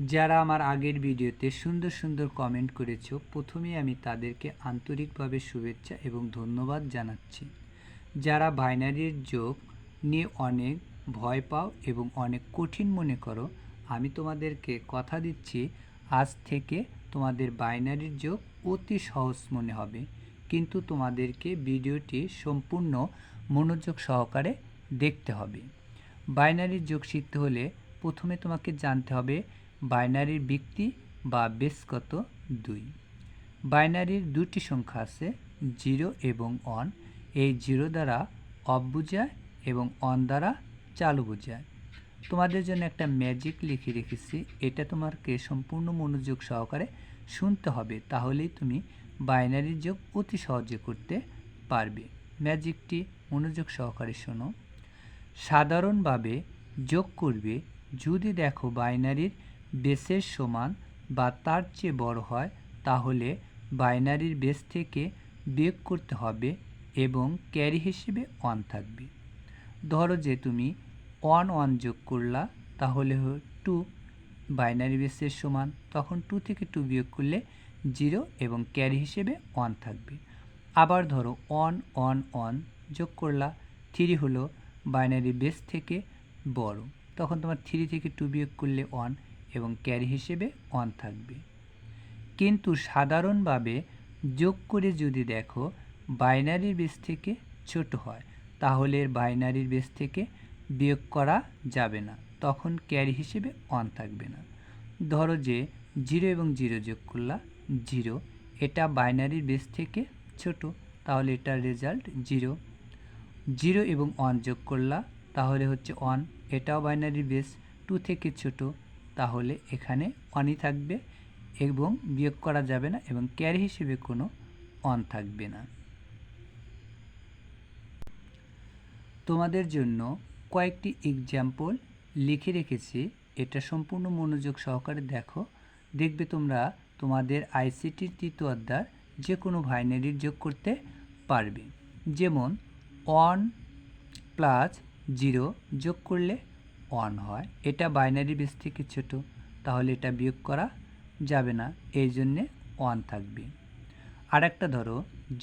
যারা আমার আগের ভিডিওতে সুন্দর সুন্দর কমেন্ট করেছ প্রথমেই আমি তাদেরকে আন্তরিকভাবে শুভেচ্ছা এবং ধন্যবাদ জানাচ্ছি। যারা বাইনারির যোগ নিয়ে অনেক ভয় পাও এবং অনেক কঠিন মনে করো, আমি তোমাদেরকে কথা দিচ্ছি, আজ থেকে তোমাদের বাইনারির যোগ অতি সহজ মনে হবে। কিন্তু তোমাদেরকে ভিডিওটি সম্পূর্ণ মনোযোগ সহকারে দেখতে হবে। বাইনারির যোগ শিখতে হলে প্রথমে তোমাকে জানতে হবে বাইনারির ব্যক্তি বা বেশ কত দুই। বাইনারির দুটি সংখ্যা আছে জিরো এবং অন এই জিরো দ্বারা অফ বোঝায় এবং অন দ্বারা চালু বোঝায়। তোমাদের জন্য একটা ম্যাজিক লিখে রেখেছি। এটা তোমাকে সম্পূর্ণ মনোযোগ সহকারে শুনতে হবে। তাহলেই তুমি বাইনারির যোগ অতি সহজে করতে পারবে। ম্যাজিকটি মনোযোগ সহকারে শোনো। সাধারণভাবে যোগ করবে যদি দেখো বাইনারির বেসের সমান বা তার চেয়ে বড় হয়, তাহলে বাইনারির বেস থেকে বিয়োগ করতে হবে এবং ক্যারি হিসেবে অন থাকবে। ধরো যে তুমি ওয়ান ওয়ান যোগ করলা, তাহলে টু বাইনারি বেসের সমান, তখন টু থেকে টু বিয়োগ করলে জিরো এবং ক্যারি হিসেবে ওয়ান থাকবে। আবার ধরো অন অন অন যোগ করলা থ্রি হলো বাইনারি বেস থেকে বড়। তখন তোমার থ্রি থেকে টু বিয়োগ করলে ওয়ান এবং ক্যারি হিসেবে ওয়ান থাকবে। কিন্তু সাধারণভাবে যোগ করে যদি দেখো বাইনারির বেস থেকে ছোট হয়, তাহলে বাইনারির বেস থেকে বিয়োগ করা যাবে না। তখন ক্যারি হিসেবে অন থাকবে না। ধরো যে জিরো এবং জিরো যোগ করলা জিরো এটা বাইনারির বেস থেকে ছোট, তাহলে এটার রেজাল্ট জিরো জিরো এবং অন যোগ করলা, তাহলে হচ্ছে অন এটাও বাইনারি বেস টু থেকে ছোট তাহলে এখানে অনই থাকবে এবং বিয়োগ করা যাবে না এবং ক্যারি হিসেবে কোনো অন থাকবে না। তোমাদের জন্য কয়েকটি এক্সাম্পল লিখে রেখেছি। এটা সম্পূর্ণ মনোযোগ সহকারে দেখো। দেখবে তোমরা তোমাদের আইসিটির তৃতীয় অধ্যায় যে কোনো ভাইনারির যোগ করতে পারবে। যেমন ওয়ান প্লাস জিরো যোগ করলে ওয়ান হয়, এটা বাইনারি বেস থেকে ছোট, তাহলে এটা বিয়োগ করা যাবে না, এই জন্যে ওয়ান থাকবে। আর একটা ধরো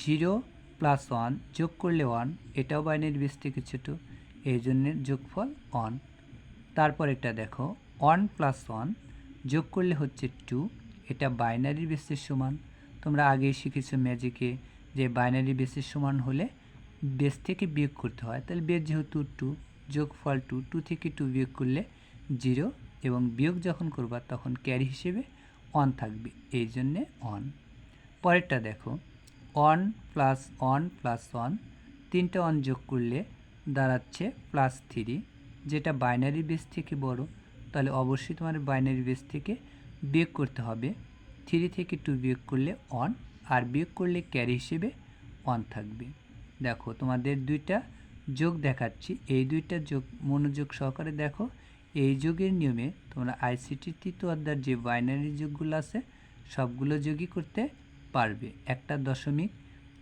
জিরো প্লাস ওয়ান যোগ করলে ওয়ান এটাও বাইনারি বেস থেকে ছোট, এই জন্যে যোগফল ওয়ান তারপর এটা দেখো ওয়ান প্লাস ওয়ান যোগ করলে হচ্ছে টু এটা বাইনারি বেসের সমান। তোমরা আগেই শিখেছো ম্যাজিকে যে বাইনারি বেসের সমান হলে বেস থেকে বিয়োগ করতে হয়, তাহলে বেস যেহেতু টু যোগফল টু টু থেকে টু বিয়োগ করলে জিরো এবং বিয়োগ যখন করবা তখন ক্যারি হিসেবে অন থাকবে, এই জন্যে অন পরেরটা দেখো one plus one plus one, তিনটা অন যোগ করলে দাঁড়াচ্ছে প্লাস থ্রি। যেটা বাইনারি বেস থেকে বড়, তাহলে অবশ্যই তোমার বাইনারি বেস থেকে বিয়োগ করতে হবে। থ্রি থেকে টু বিয়োগ করলে অন আর বিয়োগ করলে ক্যারি হিসেবে অন থাকবে। দেখো তোমাদের দুইটা যোগ দেখাচ্ছি। এই দুইটা যোগ মনোযোগ সহকারে দেখো। এই যোগের নিয়মে তোমরা আইসিটির তৃতীয় অধ্যায়ের যে বাইনারি যোগগুলো আছে, সবগুলো যোগই করতে পারবে। একটা দশমিক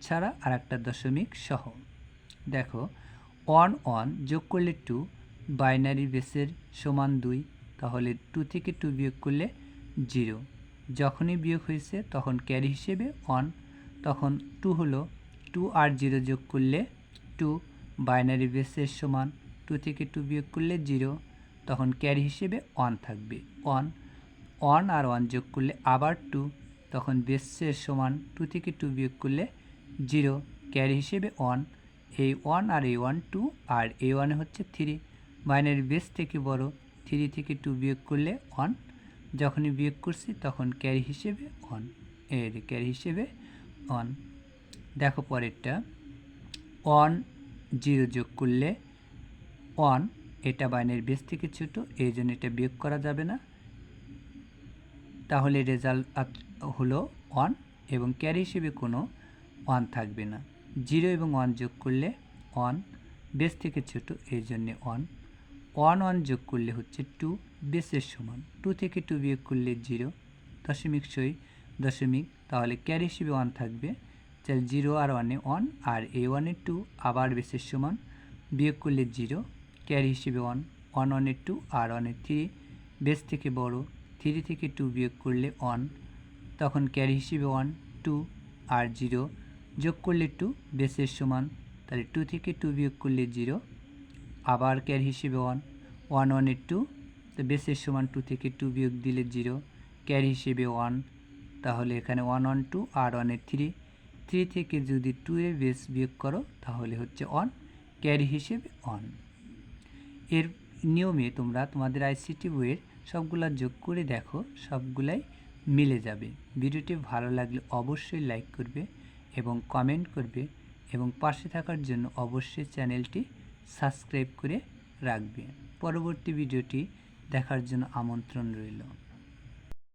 ছাড়া আর একটা দশমিক সহ। দেখো অন অন যোগ করলে টু বাইনারি বেসের সমান দুই, তাহলে টু থেকে টু বিয়োগ করলে জিরো যখনই বিয়োগ হয়েছে, তখন ক্যারি হিসেবে অন তখন টু হলো টু আর জিরো যোগ করলে টু বাইনারি বেসের সমান টু থেকে টু বিয়োগ করলে জিরো তখন ক্যারি হিসেবে অন থাকবে। অন অন আর ওয়ান যোগ করলে আবার টু তখন বেসের সমান টু থেকে টু বিয়োগ করলে জিরো ক্যারি হিসেবে অন এই ওয়ান আর এই ওয়ান টু আর এই ওয়ানে হচ্ছে থ্রি বাইনারি বেস থেকে বড় থ্রি থেকে টু বিয়োগ করলে অন যখনই বিয়োগ করছি তখন ক্যারি হিসেবে অন এর ক্যারি হিসেবে অন দেখো পরেরটা। অন জিরো যোগ করলে অন এটা বাইনের বেস থেকে ছোট, এই জন্য এটা বিয়োগ করা যাবে না। তাহলে রেজাল্ট হলো অন এবং ক্যারি হিসেবে কোনো অন থাকবে না। জিরো এবং ওয়ান যোগ করলে অন বেস থেকে ছোট, এই জন্যে অন ওয়ান ওয়ান যোগ করলে হচ্ছে টু বেসের সমান। টু থেকে টু বিয়োগ করলে জিরো দশমিক সই দশমিক, তাহলে ক্যারি হিসেবে ওয়ান থাকবে। তাহলে জিরো আর ওয়ানে ওয়ান আর এ ওয়ানের টু আবার বেসের সমান, বিয়োগ করলে জিরো ক্যারি হিসেবে ওয়ান ওয়ান ওয়ানের টু আর ওয়ানের থ্রি বেস থেকে বড় থ্রি থেকে টু বিয়োগ করলে ওয়ান তখন ক্যারি হিসেবে ওয়ান টু আর জিরো যোগ করলে টু বেসের সমান, তাহলে টু থেকে টু বিয়োগ করলে জিরো আবার ক্যারি হিসেবে ওয়ান ওয়ান ওয়ানের টু তো বেসের সমান টু থেকে টু বিয়োগ দিলে জিরো ক্যারি হিসেবে ওয়ান তাহলে এখানে ওয়ান ওয়ান টু আর ওয়ানের থ্রি থ্রি থেকে যদি টু এর বেস বিয়োগ করো, তাহলে হচ্ছে ওয়ান ক্যারি হিসেবে ওয়ানের নিয়মে তোমরা তোমাদের আইসিটি বইয়ের সবগুলা যোগ করে দেখো, সবগুলাই মিলে যাবে। ভিডিওটি ভালো লাগলে অবশ্যই লাইক করবে এবং কমেন্ট করবে এবং পাশে থাকার জন্য অবশ্যই চ্যানেলটি সাবস্ক্রাইব করে রাখবে। পরবর্তী ভিডিওটি দেখার জন্য আমন্ত্রণ রইল।